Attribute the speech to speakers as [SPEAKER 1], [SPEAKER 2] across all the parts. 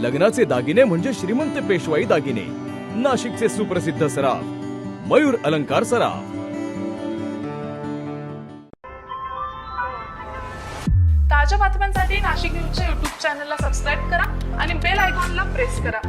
[SPEAKER 1] लग्नाचे दागिने म्हणजे श्रीमंत पेशवाई दागिने. नाशिकचे सुप्रसिद्ध सराफ मयूर अलंकार सराफ.
[SPEAKER 2] ताज्या बातम्यांसाठी नाशिक न्यूजच्या युट्यूब चॅनलला सबस्क्राईब करा आणि बेल आयकॉनला प्रेस करा.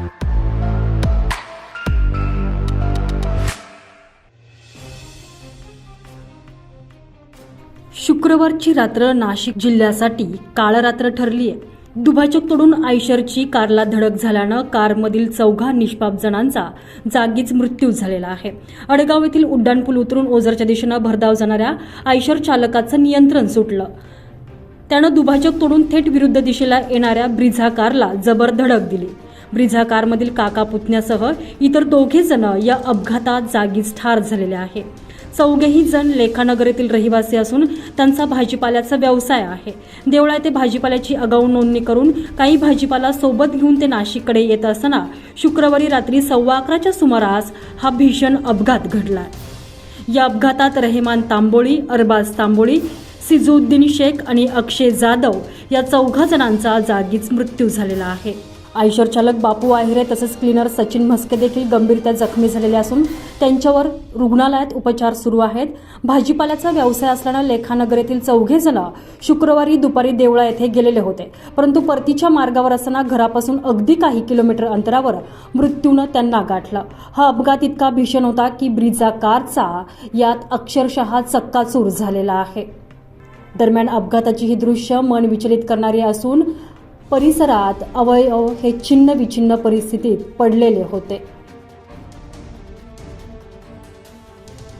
[SPEAKER 3] शुक्रवारची रात्र नाशिक जिल्ह्यासाठी काळ रात्र ठरली आहे दुभाचक तोडून आयशरची कारला धडक झाल्यानं कारमधील चौघा निष्पाप जणांचा जागीच मृत्यू झालेला आहे. अडगाव येथील उड्डाणपूल उतरून ओझरच्या दिशेनं भरधाव जाणाऱ्या आयशर चालकाचं नियंत्रण सुटलं. त्यानं दुभाजक तोडून थेट विरुद्ध दिशेला येणाऱ्या ब्रिझा कारला जबर धडक दिली. ब्रिझा कारमधील काका पुतण्यासह इतर दोघे जण या अपघातात जागीच ठार झालेले आहे. चौघेही जण लेखानगर रहिवासी असून त्यांचा भाजीपाल्याचा व्यवसाय आहे. देवळा येथे भाजीपाल्याची अगाऊ नोंदणी करून काही भाजीपाला सोबत घेऊन ते नाशिककडे येत असताना शुक्रवारी रात्री सव्वा अकराच्या सुमारास हा भीषण अपघात घडला. या अपघातात रहेमान तांबोळी अरबाज तांबोळी सिजुद्दीन शेख आणि अक्षय जाधव या चौघा जणांचा जागीच मृत्यू झालेला आहे. आयशर चालक बापू आहिरे तसेच क्लीनर सचिन म्हस्के देखील गंभीरत्या जखमी झालेले असून त्यांच्यावर रुग्णालयात उपचार सुरू आहेत. भाजीपाल्याचा व्यवसाय असल्यानं लेखानगर येथील चौघे जण शुक्रवारी दुपारी देवळा येथे गेलेले होते. परंतु परतीच्या मार्गावर असताना घरापासून अगदी काही किलोमीटर अंतरावर मृत्यूनं त्यांना गाठलं. हा अपघात इतका भीषण होता की ब्रिजा कारचा यात अक्षरशः चक्काचूर झालेला आहे. दरम्यान अपघाताची ही दृश्य मन विचलित करणारी असून परिसरात अवयव हे छिन्न विछिन्न परिस्थितीत पडलेले होते.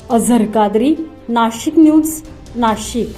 [SPEAKER 3] अझर कादरी नाशिक न्यूज नाशिक.